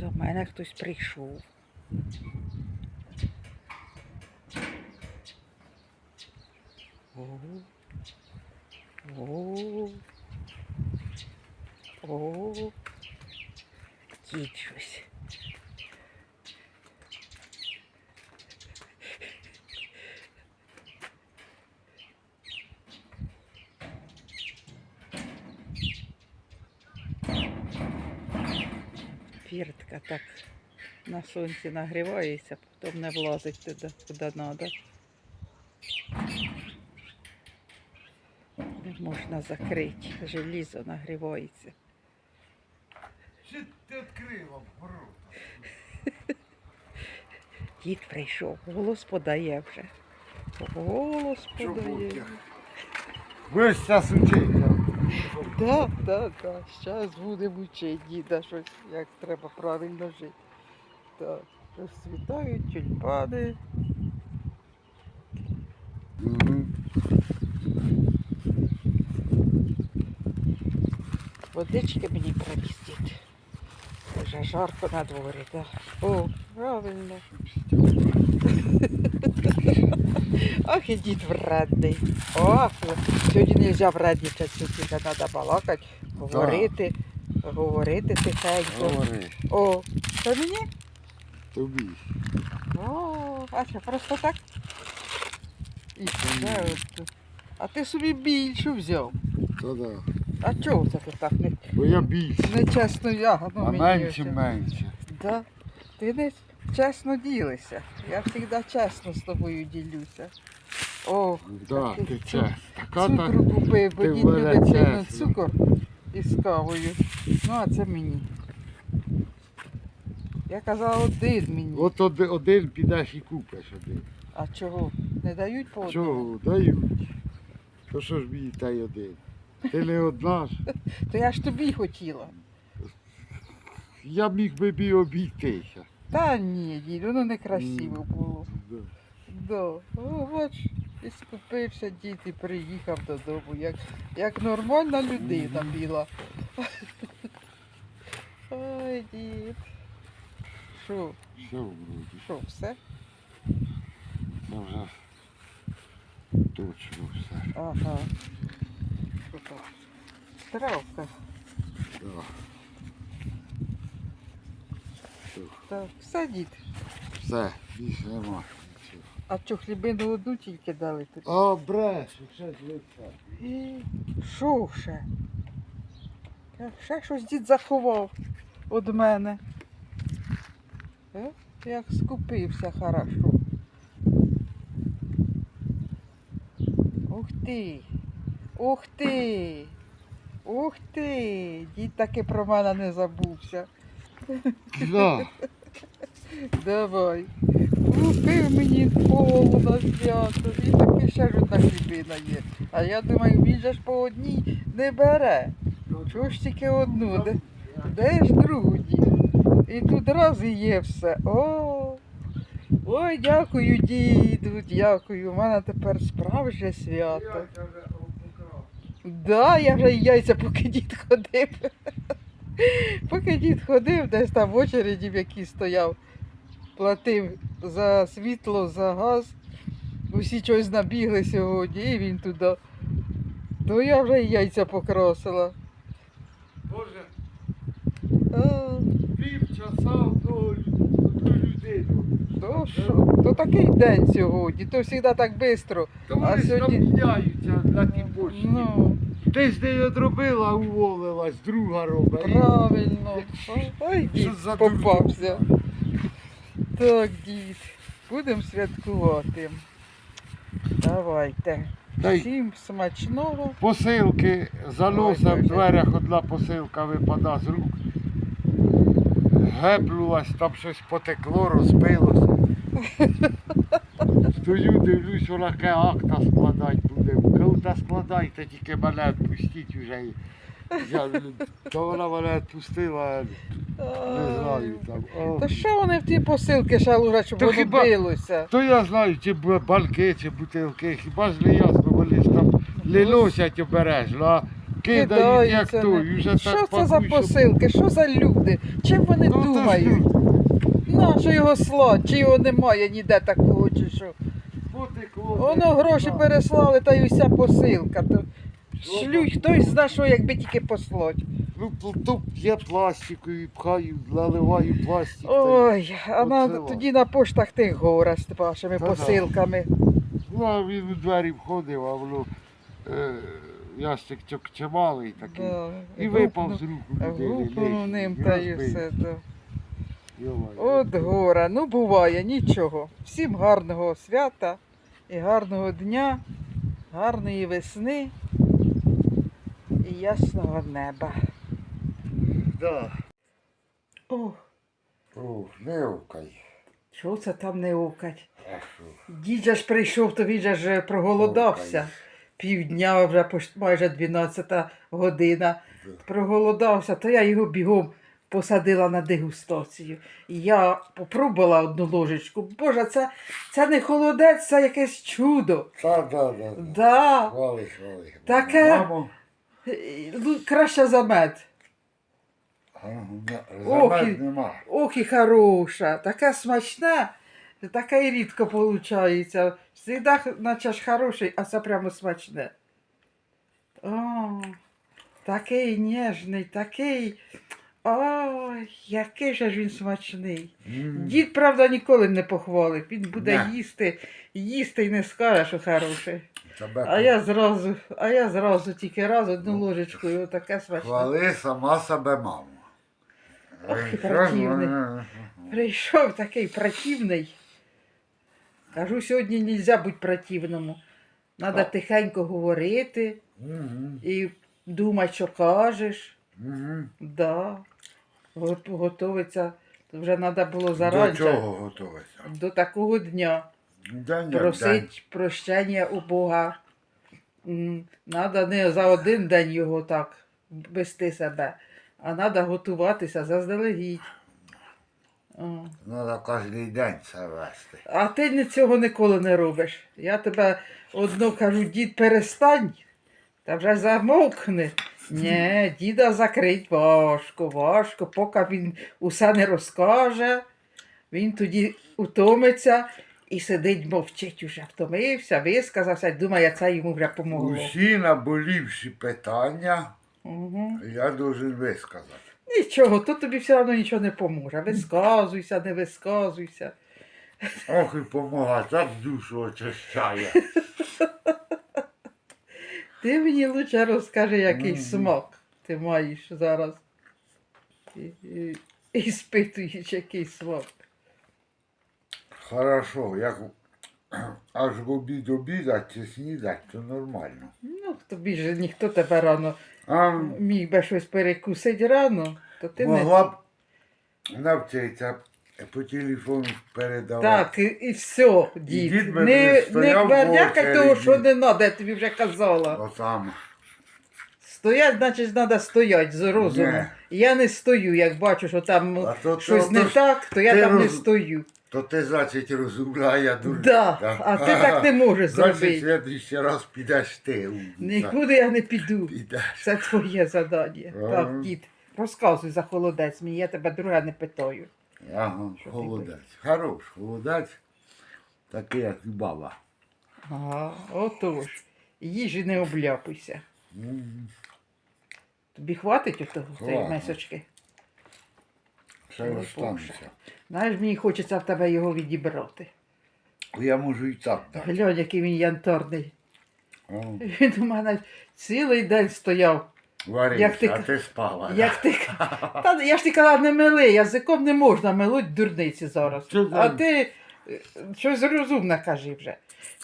До мене хтось прийшов. О, о, о, кіт щось. Фіртка так на сонці нагрівається, потім не влазить туди, куди треба. Не можна закрити, желізо нагрівається. Чи ти відкрила ворота? Дід прийшов, голос подає вже. Голос подає. Час учиться. Так, так, так. Зараз будемо вчити діда щось, як треба правильно жити. Так, розцвітають тюльпани. Водички мені дід. Вже жарко на дворі, так. О, правильно. Ах, і дід вредний. Ох, сьогодні не можна вредничати, сьогодні треба балакати, говорити, говорити тихенько. Говори, О, це мені? тобі. О, а що, просто так? І от. А ти собі більшу взяв. Та да. А чого це ти так не, Бо я більше. нечесно ягоду А мені? менше, оце? менше. Да. Ти не чесно ділишся. Я завжди чесно з тобою ділюся. О, Да, ти цу- чесно. Така та цукру купив, бо ти дід любить сильно цукор із кавою. Ну, а це мені. Я казала один мені. От один, один підеш і купиш один. А чого? Не дають по одному? Чого? Дають. То що ж мені та й один? Ти не одна ж. То я ж тобі хотіла. Я міг би бі обійтися. Та ні, дід, воно некрасиво було. Да. Да. О, бач, і скупився дід і приїхав додому, як, як нормальна людина біла. Ой, дід. Що, Все вроді. що, все? Це вже точно все. Ага. Що там? Травка. Да. Так, все, дід. Все, більше нема. А що, хлібину одну тільки дали тобі? А, бреш, ще. І Що ще? Ще щось дід заховав від мене. Е? Як скупився хорошо. Ух ти! Ух ти! Ух ти! Дід таки про мене не забувся. Да. Давай. Купив мені колу на свято. І таки ще ж одна хлібина є. А я думаю, він же ж по одній не бере. Чого ж тільки одну? Де, де ж другу дід? І тут раз і є все. О! Ой, дякую, діду, дякую. У мене тепер справжнє свято. Да, я вже яйця, поки дід ходив. Поки дід ходив, десь там в очереді в якій стояв, платив за світло, за газ. Усі щось набігли сьогодні, і він туди. То я вже і яйця покрасила. Боже, А, пів часа до людину. то що? То такий день сьогодні, то завжди так швидко. То вони ж сьогодні- міняються на тій почті. Ну, Ти ж не одробила, уволилась, друга робить. правильно. Ой, дід за попався. Так, дід, будемо святкувати. Давайте. Та й Всім смачного. посилки заносив Ой, в дверях одна посилка випада з рук. Гепнулась, там щось потекло, розбилося. Стою, дивлюсь, вона ке акта складати буде. Кажу, та складайте, тільки мене відпустіть вже. Я, то вона мене відпустила, не знаю там. О. То що вони в ті посилки шалура, щоб То воно хіба- билося? То я знаю, чи б- банки, чи бутилки, хіба ж не ясно, вони ж там не носять обережно, а кидають як кидаються, той. не- Вже Що так це за пакують, що- посилки? Що за люди? Чим вони Ну, то ж думають? люди. Його слать? Чи його немає ніде такого, чи що? Воно гроші переслали, та й уся посилка. То шлють хтось зна що, якби тільки послать. Ну, то- то я пластикою пхаю, наливаю пластик. Ой, а на, тоді на поштах тих гора з вашими Та-да. посилками. Ну, а він у двері входив, а воно е, ящик чок- чималий такий. Да. І випав з Гупнув- рук людини. Гупнув лишній, ним і та й розбив. все. Йо-моє. От гора, ну буває, нічого. Всім гарного свята і гарного дня, гарної весни і ясного неба. Да. О, О, не окай. що це там не окать? А? Дід же ж прийшов, то він же ж проголодався. Півдня вже майже 12 година. Проголодався, то я його бігом посадила на дегустацію. Я попробувала одну ложечку. Боже, це, це не холодець, це якесь чудо. Та, да, да. да. Да. Хвали, хвали. Таке- Мамо. Краще за мед. Ох, і- нема. Ох і хороша, таке смачне, таке і рідко виходить. Всегда, наче ж хороший, а це прямо смачне. О, такий ніжний, такий. Ой, який же ж він смачний. М. Дід, правда, ніколи не похвалив. Він буде Не. їсти, їсти і не скаже, що хороший. А я зразу, а я зразу тільки раз одну ложечку, і отаке смачне. Хвали сама себе маму. Ох, і противний. Прийшов такий противний. Кажу, сьогодні не можна бути противному. Треба тихенько говорити Мгм, і думати, що кажеш. мгм. Да. Го- Готовиться. Вже треба було До чого готуватися? До такого дня. День як день. Просить прощення у Бога. Треба не за один день його так вести себе, а треба готуватися заздалегідь. Треба кожен день це вести. А ти ні- цього ніколи не робиш. Я тебе одно кажу, дід, перестань, та вже замовкни. Ні, діда закрить важко, важко, поки він усе не розкаже, він тоді утомиться і сидить, мовчить уже, втомився, висказався, думає, це йому вже помогло. Усі наболівші питання Угу. я должен висказати. Нічого, то тобі все одно нічого не поможе. Висказуйся, не висказуйся. Ох і помога, так душу очищає. Ти мені лучше розкажи, який Мгм. смак ти маєш зараз. І, і, і спитуєш, який смак. Хорошо, як аж в обід обідать чи снідать, то нормально. Ну, тобі ж ніхто тебе рано А міг би щось перекусити рано, то ти могла не. б навчитися по телефону передавати. Так, і, і все, дід. дід би не не стояв того, що не треба, я тобі вже казала. Отам. Стоять, значить, треба стояти з розумом. Ні. Я не стою, як бачу, що там А то- щось то- не то ж так, то я ти там не роз- стою. То ти, значить, розумляє дурня. Да, а ти так не можеш Значить, зробити. следующий раз підеш ти. Нікуди я не піду. Підеш. Це твоє завдання. Ага. Так, дід, розказуй за холодець мені, я тебе друге не питаю. Ага, Що ти холодець. Хорош, холодець. Такий, як баба. Ага, отож. Їжі не обляпуйся. М, Тобі хватить отого цієї Хватить. месочки? Ще Ой, останеться. Знаєш, мені хочеться в тебе його відібрати. Я можу і так дати. Глянь, який він янтарний. О, Він у мене цілий день стояв. Варився, Як ти а ти спала. Як ти... Та, я ж ти казала, не мили, язиком не можна милуть дурниці зараз. Чого? А ти е, щось розумне кажи вже.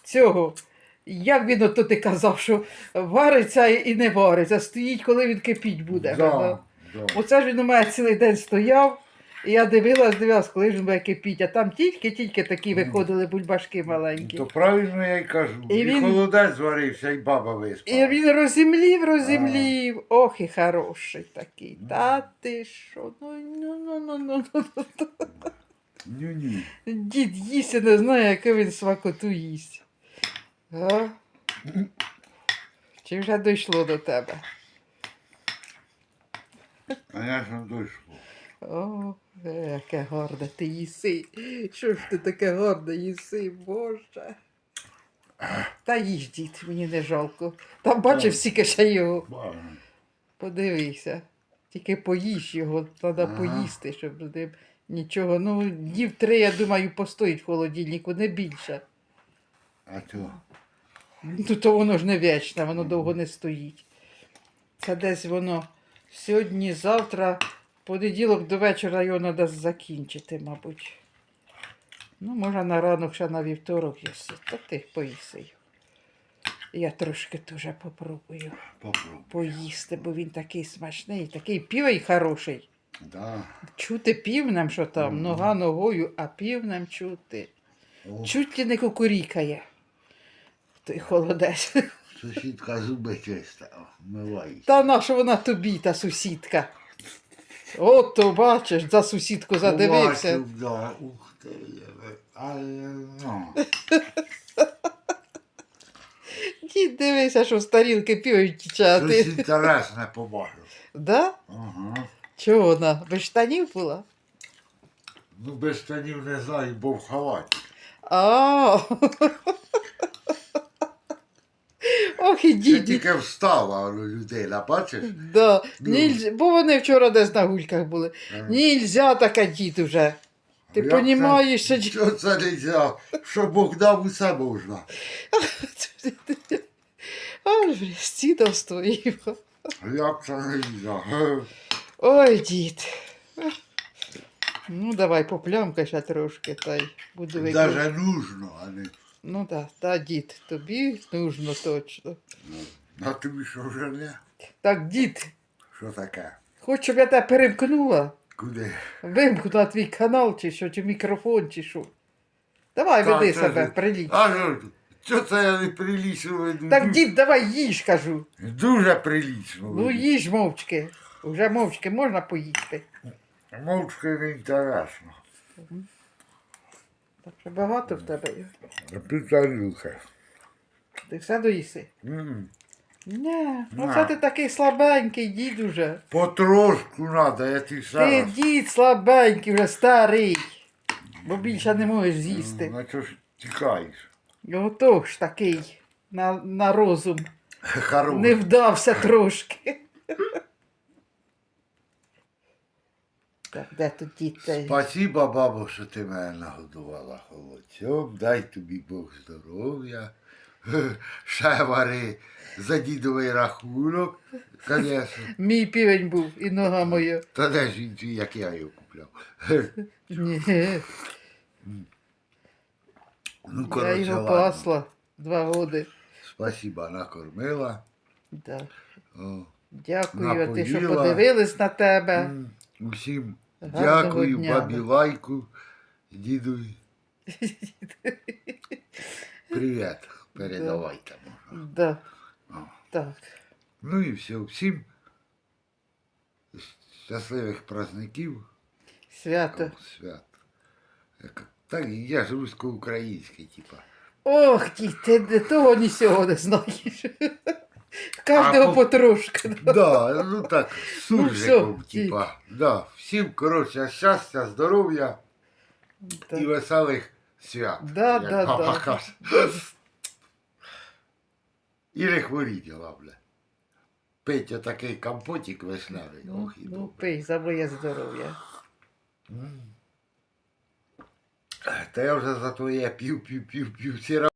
Цього. Як він ото ти казав, що вариться і не вариться, стоїть, коли він кипіть буде. Да, да. Оце ж він у мене цілий день стояв, і я дивилась, дивилась, коли ж він кипіть, а там тільки-тільки такі виходили бульбашки маленькі. То правильно я й кажу. І І, він- холодець зварився, і баба виспала. І він розімлів, розімлів. Ох, і хороший такий. Та ти що? Ну, ну, ну, ну, ну, ну, ну. Ні, ні. Дід їсть і не знає, яку він смакоту їсть. А? Чи вже дійшло до тебе? Звісно, точно. О, яке гарне ти їси. Що ж ти таке гарне їси, Боже. Та їж, дід, мені не жалко. Там бачив стільки ще його. Подивися. Тільки поїж його, треба Ага. поїсти, щоб з ним нічого. Ну, днів три, я думаю, постоїть в холодильнику, не більше. А то? Ну, то воно ж не вічне, воно довго не стоїть. Це десь воно сьогодні, завтра, понеділок до вечора його треба закінчити, мабуть. Ну, може, на ранок ще на вівторок їсти. Та ти поїси його. Я трошки теж попробую Попробуй. поїсти, бо він такий смачний, такий півень хороший. Да. Чути півнем, що там, Мгм. нога ногою, а півнем чути. О, Чуть ли не кукурікає. Той холодець. сусідка зуби чиста. Вмивається. Та на що вона тобі, та сусідка? От то бачиш, за сусідку задивився. Побачив, да. Ух ти. Але, ну. Дід дивися, що з тарілки тіче, Щось інтересне побачив. Да? Ага. Чого вона? Без штанів була? Ну, без штанів не знаю, бо в халаті. А. Ох і Це дід. тільки встала ну, людина, бачиш? Да. Ну. Нільзя, бо вони вчора десь на гульках були. Ага. Нельзя таке дід уже. Ти Як понімаєш, що це? дід- Що це не взяв? Що Бог дав усе можна. Аж стіда стоїв. Як це не взяв? Ой, дід. Ну, давай поплямкай ще трошки, та й буду викидати. Даже нужно, а не. Ну так, та, дід, тобі нужно точно. А тобі що вже не? Так, дід, Що таке? хоч щоб я тебе перемкнула. Куди? Вимкнула твій канал, чи що, чи мікрофон, чи що. Давай, Так, веди це себе, ж- приліч. А що, що це я не прилічно веду? Так, дід, давай їж, кажу. Дуже прилічно. Ну, веду. їж мовчки. Уже мовчки можна поїсти. Мовчки не інтересно. Так що багато в тебе є. Пітарюха. Ти все доїси? М. На. оце ти такий слабенький, дід уже. Потрошку надо, я ти Ти зараз. дід слабенький, вже старий. Бо більше не можеш з'їсти. На що ж тікаєш? Отож такий на, на розум. Хорош. Не вдався трошки. Так, де тут дід? цей? Спасибо, бабо, що ти мене нагодувала холодцем. Дай тобі Бог здоров'я. Ще вари за дідовий рахунок, звісно. Мій півень був і нога моя. Та де ж він як я його купляв? Ні, Ну, я коротше, його ладно. пасла два роки. Спасибо, накормила. Да. О. Дякую, а ти що Напоїла. подивились на тебе. М, Усім Гарного дякую, дня. бабі лайку, діду. Привіт, передавайте. може. Да. О. Так. Ну і все, всім щасливих праздників, Свято. свят. Як- Так, я ж русско-український, типа. Ох, дід, ти того ні сього не знаєш. Кожного А, по- потрошки. Да, ну так, суржиком, ті. типа. Да, всім, коротше, щастя, здоров'я Так. і веселих свят. Да, як да, папа да. каже. І не хворіть, головне. Пить отакий компотик весневий. Ну, Ох, і ну добре. пий за моє здоров'я. Та я вже за твоє пів, пів, пів, пів. Всі